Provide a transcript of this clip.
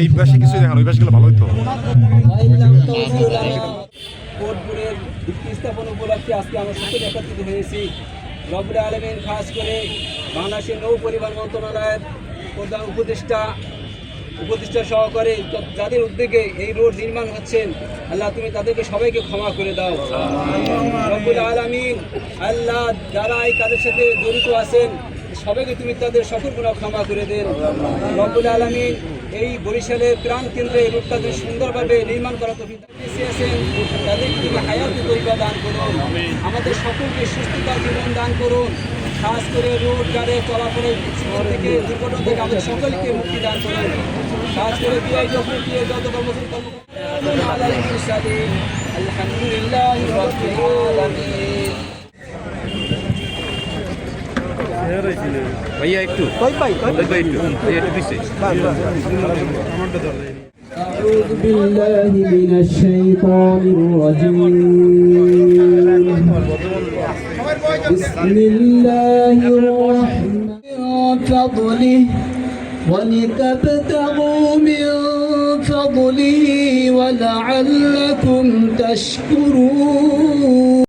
এই পাশে কিছু দেখেন ওই পাশগুলো ভালো হইতো বোর্ডপুরের ভিত্তি স্থাপন উপলক্ষে আজকে আমার সাথে একত্রিত হয়েছি। রবুল আলমের খাস করে বাংলাদেশের নৌ পরিবহন মন্ত্রণালয়ের প্রধান উপদেষ্টা উপদেষ্টা সহকারে যাদের উদ্যোগে এই রোড নির্মাণ হচ্ছেন আল্লাহ তুমি তাদেরকে সবাইকে ক্ষমা করে দাও। রবুল আলমিন আল্লাহ যারা এই কাজের সাথে জড়িত আছেন সবাইকে তুমি তাদের সকল গুণা ক্ষমা করে দেন। রব্বুল আলমিন এই বরিশালের প্রাণ কেন্দ্রে রোডটা যদি সুন্দরভাবে নির্মাণ করা তো তাদেরকে তুমি হায়াতি তৈবা দান করুন। আমাদের সকলকে সুস্থতা জীবন দান করুন। খাস করে রোড গাড়ি চলাচলের থেকে দুর্ঘটনা থেকে আমাদের সকলকে মুক্তি দান করুন। খাস করে বিআই যখন বিআই যত কর্মসূচি কর্মকর্তা আলহামদুলিল্লাহ ভাইয়া একটু ভাইয়া একটু ভাইয়া একটু পিছিয়ে أعوذ بالله من الشيطان الرجيم بسم الله الرحمن من فضله ولتبتغوا من فضله ولعلكم تشكرون